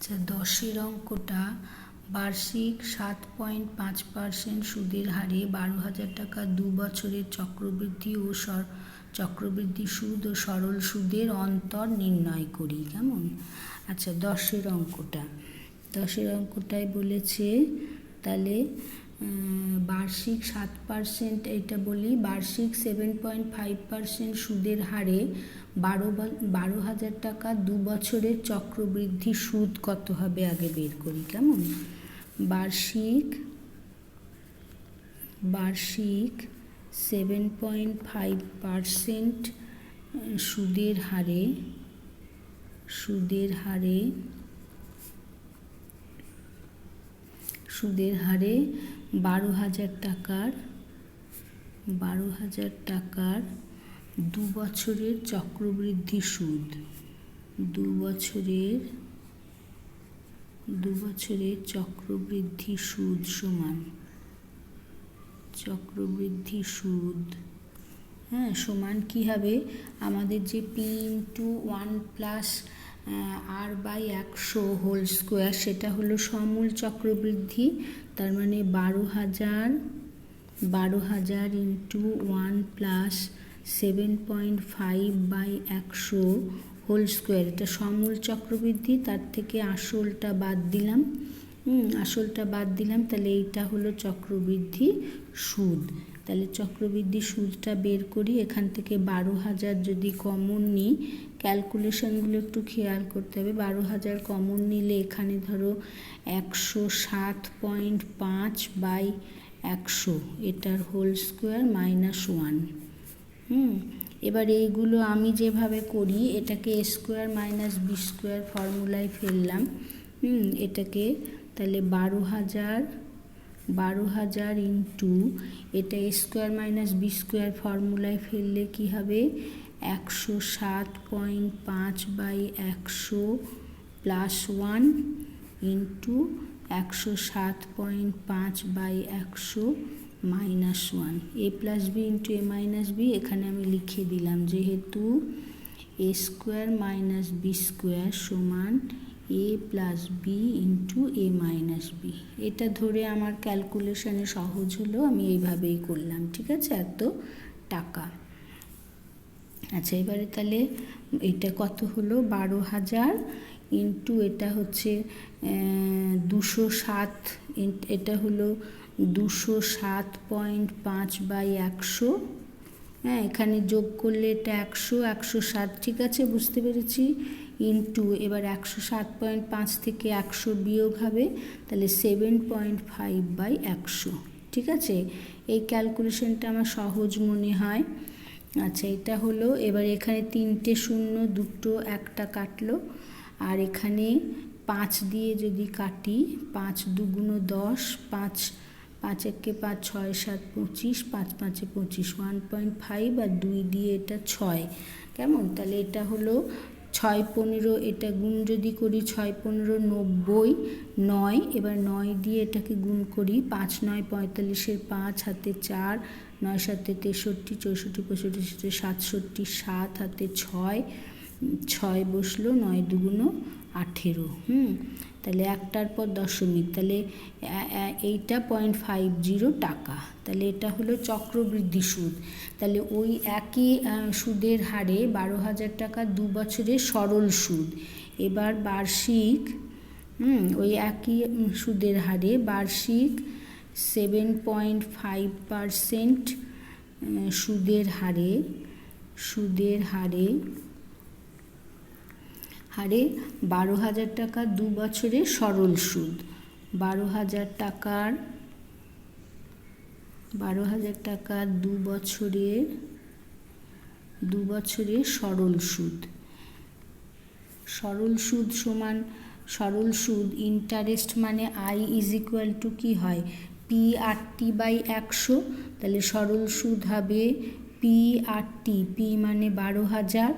আচ্ছা দশের অঙ্কটা বার্ষিক সাত পয়েন্ট পাঁচ পার্সেন্ট সুদের হারে বারো হাজার টাকা দু বছরের চক্রবৃদ্ধি ও সর, চক্রবৃদ্ধি সুদ ও সরল সুদের অন্তর নির্ণয় করি, কেমন? আচ্ছা দশের অঙ্কটা দশের অঙ্কটায় বলেছে, তাহলে বার্ষিক সাত পার্সেন্ট এটা বলি, বার্ষিক সেভেন পয়েন্ট ফাইভ পার্সেন্ট সুদের হারে বারো বারো হাজার টাকা দু বছরের চক্রবৃদ্ধি সুদ কত হবে আগে বের করি, কেমন? বার্ষিক বার্ষিক সেভেন পয়েন্ট ফাইভ পার্সেন্ট সুদের হারে সুদের হারে সুদের হারে বারো হাজার টাকার, বারো হাজার টাকার দু বছরের চক্রবৃদ্ধি সুদ। দু বছরের দু বছরের চক্রবৃদ্ধি সুদ সমান। চক্রবৃদ্ধি সুদ হ্যাঁ সমান কী হবে? আমাদের যে P into one plus R by একশো হোল স্কোয়ার, সেটা হলো সমূল চক্রবৃদ্ধি, তার মানে বারো হাজার বারো হাজার into one plus seven point five by একশো হোল স্কোয়ার। এটা সমূল চক্রবৃদ্ধি, তার থেকে আসলটা বাদ দিলাম। আসলটা বাদ দিলাম, তাহলে এইটা হলো চক্রবৃদ্ধি সুদ। তাহলে চক্রবৃদ্ধি সুদটা বের করি, এখান থেকে বারো হাজার যদি কমন নিই ক্যালকুলেশনগুলো একটু খেয়াল করতে হবে। বারো হাজার কমন নিলে এখানে ধরো একশো সাত পয়েন্ট পাঁচ বাই একশো, এটার হোল স্কোয়ার মাইনাস ওয়ান হুম, এবার এইগুলো আমি যেভাবে করি, এটাকে স্কোয়ার মাইনাস বি স্কোয়ার ফর্মুলায় ফেললাম। হুম, এটাকে তাহলে বারো হাজার বারো হাজার ইন্টু এটা স্কোয়ার মাইনাস বি স্কোয়ার ফর্মুলায় ফেললে কি হবে? একশো সাত পয়েন্ট পাঁচ বাই একশো প্লাস ওয়ান ইন্টু একশো সাত পয়েন্ট পাঁচ বাই একশো minus one. A plus B into A minus B এখানে আমি লিখে দিলাম যেহেতু A square minus B square সমান A plus B into A minus B এটা ধরে আমার ক্যালকুলেশনে সহজ হলো, আমি এইভাবেই করলাম, ঠিক আছে? এত টাকা। আচ্ছা এবারে তাহলে এটা কত হলো? বারো হাজার ইন্টু এটা হচ্ছে দুশো সাত এটা হলো দুশো সাত পয়েন্ট পাঁচ বাই একশো। হ্যাঁ এখানে যোগ করলে এটা একশো একশো সাত, ঠিক আছে? বুঝতে পেরেছি? ইন্টু এবার একশো সাত পয়েন্ট পাঁচ থেকে একশো বিয়োগ হবে, তাহলে সেভেন পয়েন্ট ফাইভ বাই একশো। ঠিক আছে? এই ক্যালকুলেশনটা আমার সহজ মনে হয়। আচ্ছা এটা হলো, এবার এখানে তিনটে শূন্য, দুটো একটা কাটলো, আর এখানে পাঁচ দিয়ে যদি কাটি, পাঁচ দুগুণ দশ, পাঁচ পাঁচ একে পাঁচ ছয় সাত পঁচিশ, পাঁচ পাঁচে পঁচিশ, ওয়ান পয়েন্ট ফাইভ, আর দুই দিয়ে এটা ছয়। কেমন? তাহলে এটা হলো ছয় পনেরো, এটা গুণ যদি করি ছয় পনেরো, নব্বই, নয়, এবার নয় দিয়ে এটাকে গুণ করি পাঁচ, নয়, পঁয়তাল্লিশের পাঁচ, হাতে চার, নয়, সাতে তেষট্টি, চৌষট্টি, পঁয়ষট্টি সাতষট্টি, সাত, হাতে ছয় ছয় বসল, নয় দুগুণ আঠেরো, হুম? তাহলে একটার পর দশমিক, তাহলে এইটা পয়েন্ট ফাইভ জিরো টাকা। তাহলে এটা হলো চক্রবৃদ্ধি সুদ। তাহলে ওই একই সুদের হারে বারো হাজার টাকা দু বছরের সরল সুদ। এবার বার্ষিক ওই একই সুদের হারে বার্ষিক সেভেন পয়েন্ট ফাইভ পারসেন্ট সুদের হারে সুদের হারে হারে বারো হাজার টাকা দু বছরে সরল সুদ। বারো হাজার টাকার, বারো হাজার টাকা দু বছরের, দু বছরে সরল সুদ। সরল সুদ সমান, সরল সুদ ইন্টারেস্ট মানে আই ইজ ইকুয়াল টু কী হয়? পি আর টি বাই একশো। তাহলে সরল সুদ হবে পি আর টি পি মানে বারো হাজার।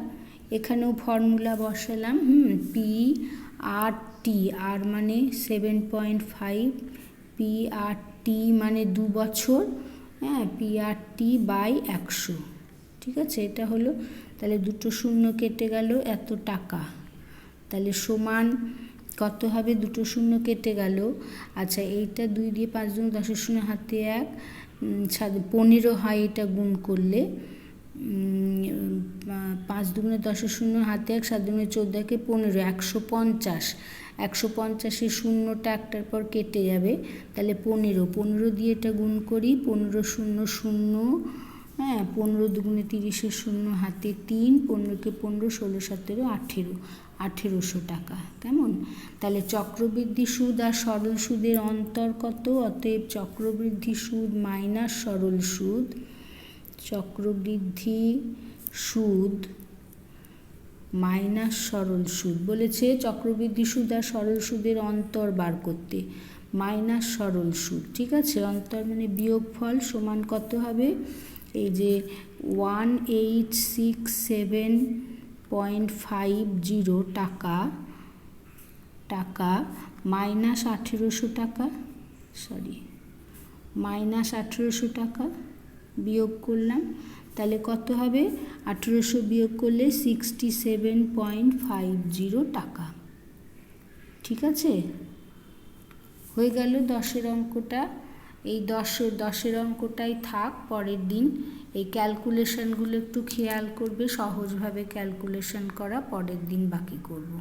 এখানেও ফর্মুলা বসালাম, হুম পি আর টি আর মানে seven point five P R T মানে দু বছর হ্যাঁ পি আর টি বাই একশো, ঠিক আছে? এটা হলো, তাহলে দুটো শূন্য কেটে গেল, এত টাকা। তাহলে সমান কত হবে? দুটো শূন্য কেটে গেল। আচ্ছা এইটা দুই দিয়ে পাঁচ দুগুণ দশের শূন্য হাতে এক পনেরো হয় এটা গুণ করলে। পাঁচ দুগুণে দশের শূন্য, হাতে এক, সাত দুগুণে চোদ্দ, একে পনেরো, একশো পঞ্চাশ। একশো পঞ্চাশে শূন্যটা একটার পর কেটে যাবে। তাহলে পনেরো পনেরো দিয়ে এটা গুণ করি, পনেরো শূন্য শূন্য হ্যাঁ পনেরো দুগুণে তিরিশের শূন্য, হাতে তিন, পনেরোকে পনেরো, ষোলো, সতেরো, আঠেরো, আঠেরোশো টাকা, কেমন? তাহলে চক্রবৃদ্ধি সুদ আর সরল সুদের অন্তর কত অতএব চক্রবৃদ্ধি সুদ মাইনাস সরল সুদ। চক্রবৃদ্ধি, সুদ, মাইনাস সরল সুদ। বলেছে, চক্রবৃদ্ধি, সুদ আর সরল সুদের অন্তর বার করতে। মাইনাস সরল সুদ, ঠিক আছে? অন্তর মানে বিয়োগফল সমান কত হবে? এই যে one eight six seven point five zero টাকা টাকা, মাইনাস আঠেরোশো টাকা, সরি, মাইনাস আঠেরোশো টাকা বিয়োগ করলাম, তাহলে কত হবে? আঠেরোশো বিয়োগ করলে sixty seven point five zero টাকা। ঠিক আছে? হয়ে গেল দশের অঙ্কটা। এই দশের দশের অঙ্কটাই থাক, পরের দিন এই ক্যালকুলেশনগুলো একটু খেয়াল করবে, সহজভাবে ক্যালকুলেশন করা, পরের দিন বাকি করব।